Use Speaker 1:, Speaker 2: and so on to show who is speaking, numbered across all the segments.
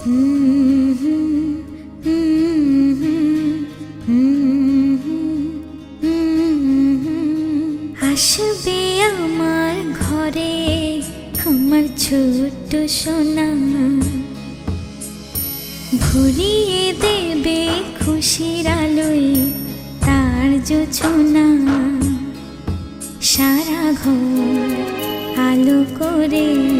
Speaker 1: আসবে আমার ঘরে আমার ছোট্ট সোনা। ভরিয়ে দেবে খুশির আলোয় তার জোছনা সারা ঘর আলো করে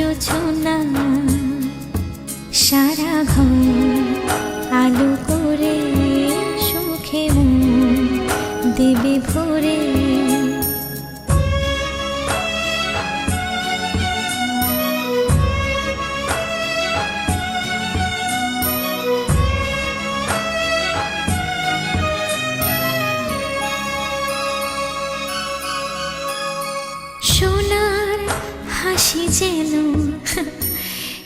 Speaker 1: জোছনা সারা ঘর আলো করে সুখে দেবে ভরে। হাসি যেন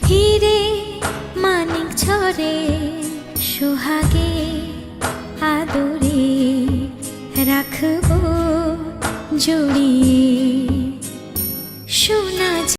Speaker 1: হিরে মানিক ঝরে সোহাগে আদরে রাখব জড়িয়ে। সোনা